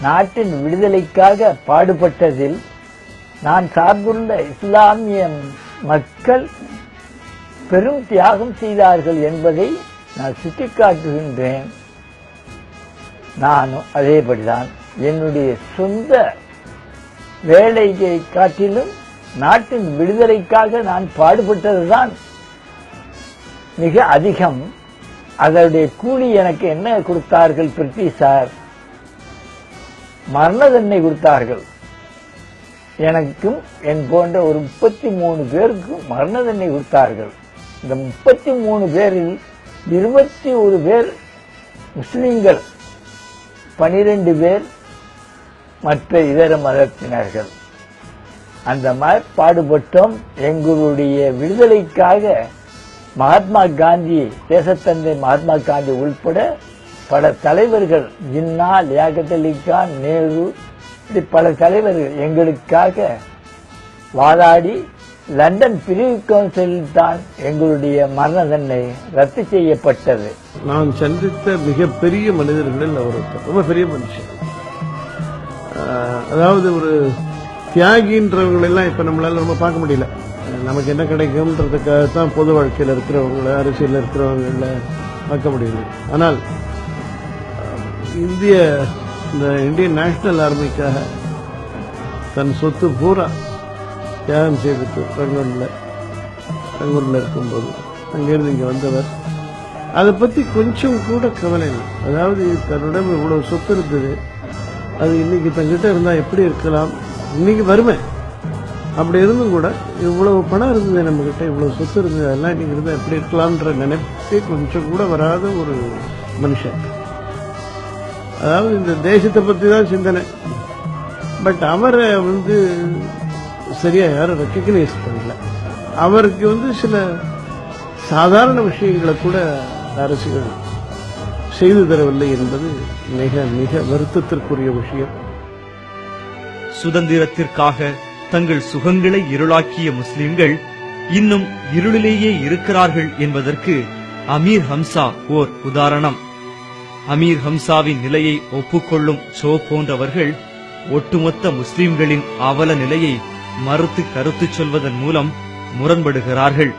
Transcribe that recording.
நாட்டின் விடுதலைக்காக பாடுபட்டதில் நான் சார்ந்துள்ள இஸ்லாமிய மக்கள் பெரும் தியாகம் செய்தார்கள் என்பதை நான் சுட்டிக்காட்டுகின்றேன். நானும் அதேபடிதான். என்னுடைய சொந்த வேலையை காட்டிலும் நாட்டின் விடுதலைக்காக நான் பாடுபட்டதுதான் மிக அதிகம். அதனுடைய கூலி எனக்கு என்ன கொடுத்தார்கள் பிரிட்டிஷார்? மரண தண்டனை கொடுத்தார்கள். எனக்கும் என் போன்ற ஒரு முப்பத்தி மூணு பேருக்கும் மரண தண்டனை கொடுத்தார்கள். இந்த முப்பத்தி மூணு பேரில் இருபத்தி ஒரு பேர் முஸ்லிம்கள் பனிரெண்டு பேர் மற்ற இதர மதத்தினர்கள். அந்த மாதிரி பாடுபட்டோம். எங்களுடைய விடுதலைக்காக மகாத்மா காந்தி தேசத்தந்தை மகாத்மா காந்தி உள்பட பல தலைவர்கள் ஜின்னா லியாகத் நேரு இப்படி பல தலைவர்கள் எங்களுக்காக வாதாடி லண்டன் பிரிவு கவுன்சிலில் தான் எங்களுடைய மரண தண்டனை ரத்து செய்யப்பட்டது. நான் சந்தித்த மிகப்பெரிய மனிதர்களில் அவர் ரொம்ப பெரிய மனுஷன். அதாவது ஒரு தியாகின்றவங்களை எல்லாம் இப்ப நம்மளால ரொம்ப பார்க்க முடியல. நமக்கு என்ன கிடைக்கும்ன்றதுக்காக தான் பொது வாழ்க்கையில் இருக்கிறவங்கள அரசியல் இருக்கிறவங்கள பார்க்க முடியுது. ஆனால் இந்திய இந்த இந்தியன் நேஷனல் ஆர்மிக்காக தன் சொத்து பூரா தியாகம் செய்துட்டு ரங்கூரில் ரங்கூரில் இருக்கும்போது அங்கிருந்து இங்கே வந்தவர். அதை பற்றி கொஞ்சம் கூட கவலை இல்லை. அதாவது தன்னிடம் இவ்வளோ சொத்து இருந்தது. அது இன்னைக்கு தங்கிட்ட இருந்தால் எப்படி இருக்கலாம்? இன்றைக்கி வறுமை. அப்படி இருந்தும் கூட இவ்வளவு பணம் இருந்தது நம்மக்கிட்ட இவ்வளோ சொத்து இருந்தது அதெல்லாம் இன்றைக்கி இருந்தால் எப்படி இருக்கலாம்ன்ற நினைப்பே கொஞ்சம் கூட வராத ஒரு மனுஷன். அதாவது இந்த தேசத்தை பத்தி தான் சிந்தனை. பட் அவரை வந்து சரியா யாரும் ரெக்கக்னைஸ் பண்ணல. அவருக்கு வந்து சில சாதாரண விஷயங்களை கூட அரசுகள் செய்து தரவில்லை என்பது மிக மிக வருத்தத்திற்குரிய விஷயம். சுதந்திரத்திற்காக தங்கள் சுகங்களை இருளாக்கிய முஸ்லிம்கள் இன்னும் இருளிலேயே இருக்கிறார்கள் என்பதற்கு அமீர் ஹம்சா ஓர் உதாரணம். அமீர் ஹம்சாவின் நிலையை ஒப்புக்கொள்ளும் சோ போன்றவர்கள் ஒட்டுமொத்த முஸ்லிம்களின் அவல நிலையை மறுத்து கருத்துச் சொல்வதன் மூலம் முரண்படுகிறார்கள்.